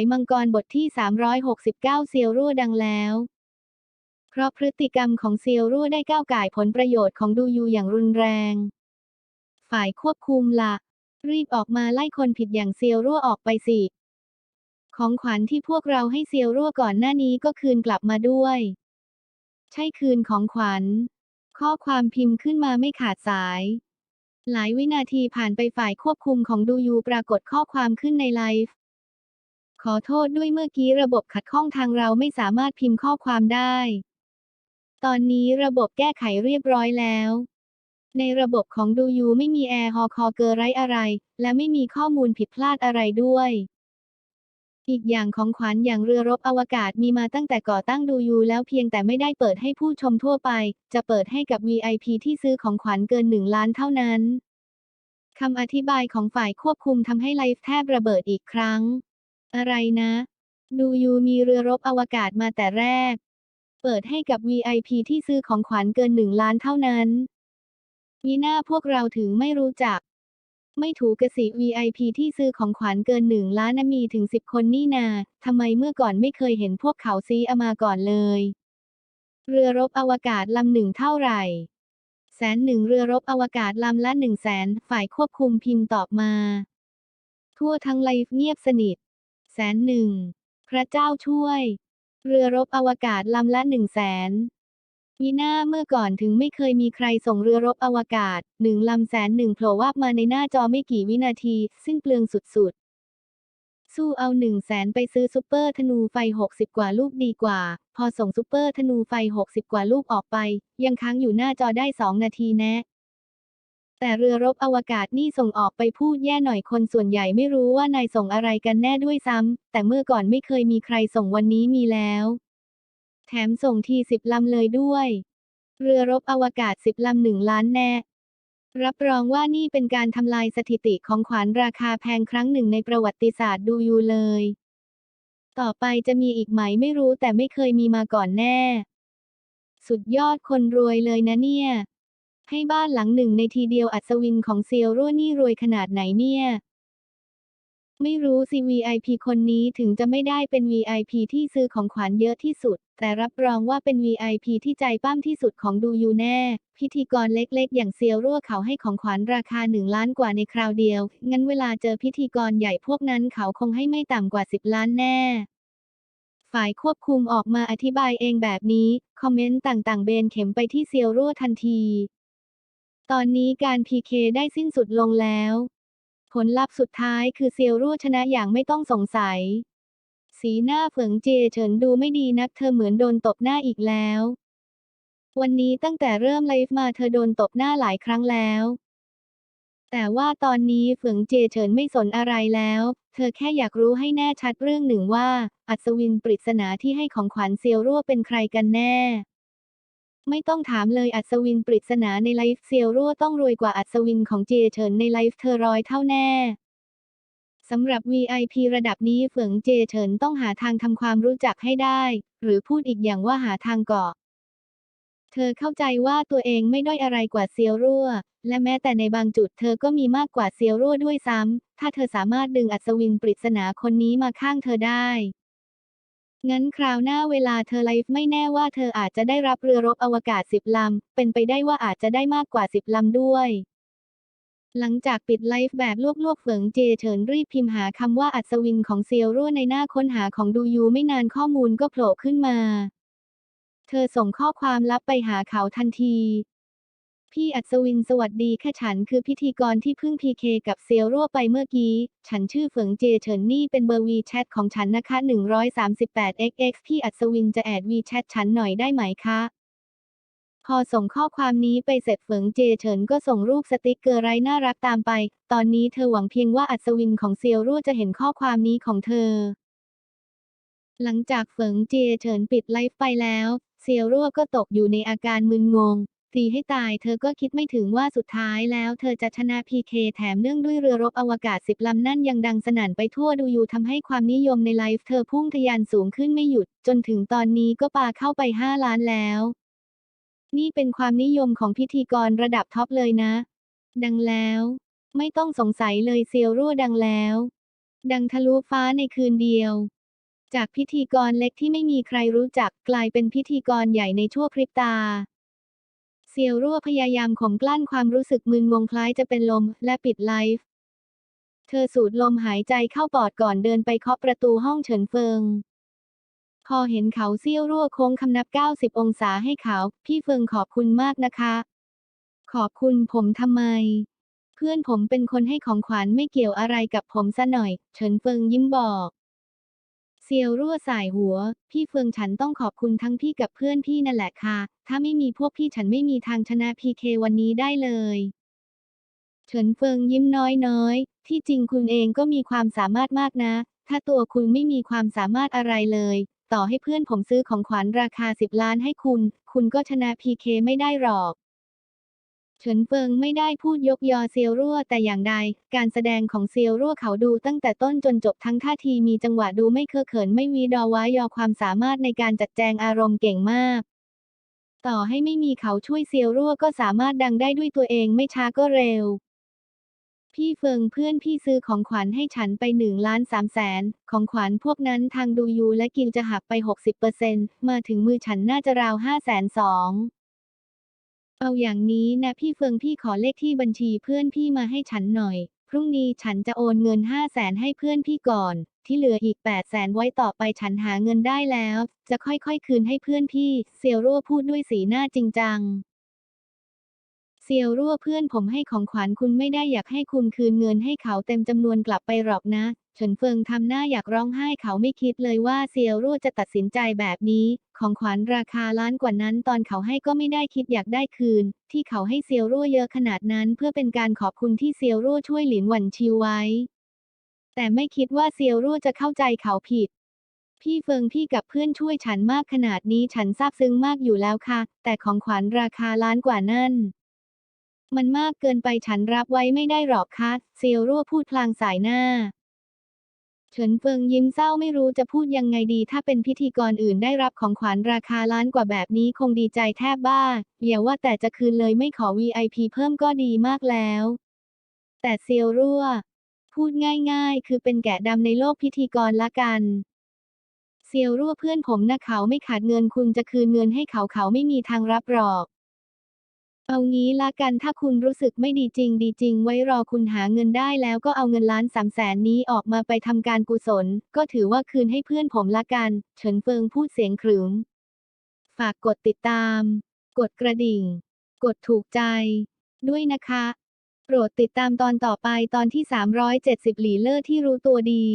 ยมังกรบทที่ 369 เซียวรั่วดังแล้ว เพราะพฤติกรรมของเซียวรั่วได้ก้าวก่ายผลประโยชน์ของดูยูอย่างรุนแรง ฝ่ายควบคุมละรีบออกมาไล่คนผิดอย่างเซียวรั่วออกไปสิ ของขวัญที่พวกเราให้เซียวรั่วก่อนหน้านี้ก็คืนกลับมาด้วย ใช่คืนของขวัญ ข้อความพิมพ์ขึ้นมาไม่ขาดสายหลายวินาทีผ่านไปฝ่ายควบคุมของดูยูปรากฏข้อความขึ้นในไลฟ์ ขอโทษด้วยเมื่อกี้ระบบขัดข้องทางเราไม่สามารถพิมพ์ข้อความได้ ตอนนี้ระบบแก้ไขเรียบร้อยแล้ว ในระบบของดูยูไม่มีแอร์ฮอคอเกอร์ไรอะไร และไม่มีข้อมูลผิดพลาดอะไรด้วย อีกอย่างของขวัญอย่างเรือรบอวกาศมีมาตั้งแต่ก่อตั้งดูยูแล้วเพียงแต่ไม่ได้เปิดให้ผู้ชมทั่วไป จะเปิดให้กับ VIP ที่ซื้อของขวัญเกินหนึ่งล้านเท่านั้นคำอธิบายของฝ่ายควบคุมทำให้ไลฟ์แทบระเบิดอีกครั้ง อะไรนะ ดูยูมีเรือรบอวกาศมาแต่แรก เปิดให้กับ VIP ที่ซื้อของขวัญเกินหนึ่งล้านเท่านั้นมีหน้าพวกเราถึงไม่รู้จัก ไม่ถูกกสิ VIP ที่ซื้อของขวัญเกินหนึ่งล้านนะมีถึงสิบคนนี่นาทำไมเมื่อก่อนไม่เคยเห็นพวกเขาซีอามาก่อนเลย เรือรบอวกาศลำหนึ่งเท่าไหร่แสนหนึ่งเรือรบอวกาศลำละหนึ่งแสนฝ่ายควบคุมพิมพ์ตอบมา ทั่วทั้งไลฟ์เงียบสนิท แสนหนึ่งพระเจ้าช่วย เรือรบอวกาศลำละหนึ่งแสนมีหน้าเมื่อก่อนถึงไม่เคยมีใครส่งเรือรบอวกาศหนึ่งลำแสนหนึ่งโผล่วาบมาในหน้าจอไม่กี่วินาที ซึ่งเปลืองสุดๆ สู้เอาหนึ่งแสนไปซื้อซุปเปอร์ธนูไฟ 60 กว่าลูกดีกว่า พอส่งซุปเปอร์ธนูไฟ 60 กว่าลูกออกไป ยังค้างอยู่หน้าจอได้ 2 นาทีแนะ แต่เรือรบอวกาศนี่ส่งออกไปพูดแย่หน่อยคนส่วนใหญ่ไม่รู้ว่านายส่งอะไรกันแน่ด้วยซ้ำ แต่เมื่อก่อนไม่เคยมีใครส่งวันนี้มีแล้ว แถมส่งทีสิบลำเลยด้วย เรือรบอวกาศสิบลำหนึ่งล้านแน่ รับรองว่านี่เป็นการทำลายสถิติของขวัญราคาแพงครั้งหนึ่งในประวัติศาสตร์ดูอยู่เลย ต่อไปจะมีอีกไหมไม่รู้แต่ไม่เคยมีมาก่อนแน่ สุดยอดคนรวยเลยนะเนี่ย ให้บ้านหลังหนึ่งในทีเดียวอัศวินของเซียวรั่วนี่รวยขนาดไหนเนี่ย ไม่รู้สิ VIP คนนี้ถึงจะไม่ได้เป็น VIP ที่ซื้อของขวัญเยอะที่สุด แต่รับรองว่าเป็น VIP ที่ใจปั้มที่สุดของดูยูแน่ พิธีกรเล็กๆ อย่างเซียวรั่วเขาให้ของขวัญราคาหนึ่งล้านกว่าในคราวเดียว งั้นเวลาเจอพิธีกรใหญ่พวกนั้นเขาคงให้ไม่ต่ำกว่า10ล้านแน่ฝ่ายควบคุมออกมาอธิบายเองแบบนี้ คอมเมนต์ต่างๆ เบนเข็มไปที่เซียวรั่วทันที ตอนนี้การ PK ได้สิ้นสุดลงแล้ว ผลลัพธ์สุดท้ายคือเซียวรั่วชนะอย่างไม่ต้องสงสัย สีหน้าเผิงเจเฉินดูไม่ดีนักเธอเหมือนโดนตบหน้าอีกแล้ว วันนี้ตั้งแต่เริ่มไลฟ์มาเธอโดนตบหน้าหลายครั้งแล้วแต่ว่าตอนนี้เฝิงเจเฉินไม่สนอะไรแล้ว เธอแค่อยากรู้ให้แน่ชัดเรื่องหนึ่งว่า อัศวินปริศนาที่ให้ของขวัญเซียวรั่วเป็นใครกันแน่ ไม่ต้องถามเลยอัศวินปริศนาในไลฟ์เซียวรั่วต้องรวยกว่าอัศวินของเจเฉินในไลฟ์เธอร้อยเท่าแน่สำหรับ VIP ระดับนี้เฝิงเจเฉินต้องหาทางทำความรู้จักให้ได้ หรือพูดอีกอย่างว่าหาทางเกาะ เธอเข้าใจว่าตัวเองไม่ด้อยอะไรกว่าเซียวรั่ว และแม้แต่ในบางจุดเธอก็มีมากกว่าเซียวรั่วด้วยซ้ำ ถ้าเธอสามารถดึงอัศวินปริศนาคนนี้มาข้างเธอได้ งั้นคราวหน้าเวลาเธอไลฟ์ไม่แน่ว่าเธออาจจะได้รับเรือรบอวกาศสิบลำ เป็นไปได้ว่าอาจจะได้มากกว่าสิบลำด้วย หลังจากปิดไลฟ์แบบลวกๆเฟิงเจเฉินรีบพิมพ์หาคำว่าอัศวินของเซียวรั่วในหน้าค้นหาของดูยูไม่นานข้อมูลก็โผล่ขึ้นมา เธอส่งข้อความลับไปหาเขาทันที พี่อัศวินสวัสดีค่ะฉันคือพิธีกรที่เพิ่งพีเคกับเซียวรั่วไปเมื่อกี้ ฉันชื่อเฟิงเจเฉินนี่เป็นเบอร์วีแชทของฉันนะคะ 138xx พี่อัศวินจะแอดวีแชทฉันหน่อยได้ไหมคะ พอส่งข้อความนี้ไปเสร็จเฟิงเจเฉินก็ส่งรูปสติกเกอร์ไร้น่ารักตามไป ตอนนี้เธอหวังเพียงว่าอัศวินของเซียวรั่วจะเห็นข้อความนี้ของเธอ หลังจากเฟิงเจเฉินปิดไลฟ์ไปแล้ว เซียวรั่วก็ตกอยู่ในอาการมึนงง ตีให้ตายเธอก็คิดไม่ถึงว่าสุดท้ายแล้วเธอจะชนะพีเคแถมเนื่องด้วยเรือรบอวกาศสิบลำนั่นยังดังสนั่นไปทั่วดูยูทำให้ความนิยมในไลฟ์เธอพุ่งทะยานสูงขึ้นไม่หยุด จนถึงตอนนี้ก็ปาเข้าไป 5 ล้านแล้ว นี่เป็นความนิยมของพิธีกรระดับท็อปเลยนะ ดังแล้ว ไม่ต้องสงสัยเลยเซียวรั่วดังแล้ว ดังทะลุฟ้าในคืนเดียวจากพิธีกรเล็กที่ไม่มีใครรู้จักกลายเป็นพิธีกรใหญ่ในชั่วพริบตา เซียวรั่วพยายามข่มกลั้นความรู้สึกมึนงงคล้ายจะเป็นลม และปิดไลฟ์ เธอสูดลมหายใจเข้าปอดก่อนเดินไปเคาะประตูห้องเฉินเฟิง พอเห็นเขาเซียวรั่วโค้งคำนับ 90 องศาให้เขา พี่เฟิงขอบคุณมากนะคะ ขอบคุณผมทำไม เพื่อนผมเป็นคนให้ของขวัญไม่เกี่ยวอะไรกับผมซะหน่อย เฉินเฟิงยิ้มบอก เซียวรั่วสายหัว พี่เฟิงฉันต้องขอบคุณทั้งพี่กับเพื่อนพี่นั่นแหละค่ะ ถ้าไม่มีพวกพี่ฉันไม่มีทางชนะพีเควันนี้ได้เลย เฉินเฟิงยิ้มน้อยๆ ที่จริงคุณเองก็มีความสามารถมากนะ ถ้าตัวคุณไม่มีความสามารถอะไรเลย ต่อให้เพื่อนผมซื้อของขวัญราคา 10 ล้านให้คุณ คุณก็ชนะพีเคไม่ได้หรอก เฉินเฟิงไม่ได้พูดยกยอเซียวรั่วแต่อย่างใด การแสดงของเซียวรั่วเขาดูตั้งแต่ต้นจนจบทั้งท่าทีมีจังหวะดูไม่เคอะเขินไม่วีดอว้ายอความสามารถในการจัดแจงอารมณ์เก่งมาก ต่อให้ไม่มีเขาช่วยเซียวรั่วก็สามารถดังได้ด้วยตัวเองไม่ช้าก็เร็ว พี่เฟิงเพื่อนพี่ซื้อของขวัญให้ฉันไปหนึ่งล้านสามแสน ของขวัญพวกนั้นทางดูยูและกินจะหักไป 60%มาถึงมือฉันน่าจะราวห้าแสนสอง เอาอย่างนี้นะพี่เฟิงพี่ขอเลขที่บัญชีเพื่อนพี่มาให้ฉันหน่อย พรุ่งนี้ฉันจะโอนเงินห้าแสนให้เพื่อนพี่ก่อน ที่เหลืออีกแปดแสนไว้ต่อไปฉันหาเงินได้แล้ว จะค่อยๆคืนให้เพื่อนพี่ เซียวรั่วพูดด้วยสีหน้าจริงจัง เซียวรั่วเพื่อนผมให้ของขวัญคุณไม่ได้อยากให้คุณคืนเงินให้เขาเต็มจำนวนกลับไปหรอกนะเฉินเฟิงทำหน้าอยากร้องไห้เขาไม่คิดเลยว่าเซียวรั่วจะตัดสินใจแบบนี้ ของขวัญราคาล้านกว่านั้น ตอนเขาให้ก็ไม่ได้คิดอยากได้คืน ที่เขาให้เซียวรั่วเยอะขนาดนั้นเพื่อเป็นการขอบคุณที่เซียวรั่วช่วยหลินหวันชิวไว้ แต่ไม่คิดว่าเซียวรั่วจะเข้าใจเขาผิด พี่เฟิงพี่กับเพื่อนช่วยฉันมากขนาดนี้ฉันซาบซึ้งมากอยู่แล้วค่ะ แต่ของขวัญราคาล้านกว่านั่นมันมากเกินไปฉันรับไว้ไม่ได้หรอกค่ะเซียวรั่วพูดพลางสายหน้า เฉินเฟิงยิ้มเศร้าไม่รู้จะพูดยังไงดี ถ้าเป็นพิธีกรอื่นได้รับของขวัญราคาล้านกว่าแบบนี้คงดีใจแทบบ้า อย่าว่าแต่จะคืนเลยไม่ขอ VIP เพิ่มก็ดีมากแล้ว แต่เซียวรั่ว พูดง่ายๆ คือเป็นแกะดำในโลกพิธีกรละกันเซียวรั่วเพื่อนผมนะเขาไม่ขาดเงินคุณจะคืนเงินให้เขาเขาไม่มีทางรับหรอก เอางี้ละกันถ้าคุณรู้สึกไม่ดีจริง ดีจริง ไว้รอคุณหาเงินได้แล้วก็เอาเงินล้านสามแสนนี้ออกมาไปทำการกุศล ก็ถือว่าคืนให้เพื่อนผมละกัน เฉินเฟิงพูดเสียงขรึม ฝากกดติดตาม กดกระดิ่ง กดถูกใจ ด้วยนะคะ โปรดติดตามตอนต่อไปตอนที่ 370 หลีเลอร์ที่รู้ตัวดี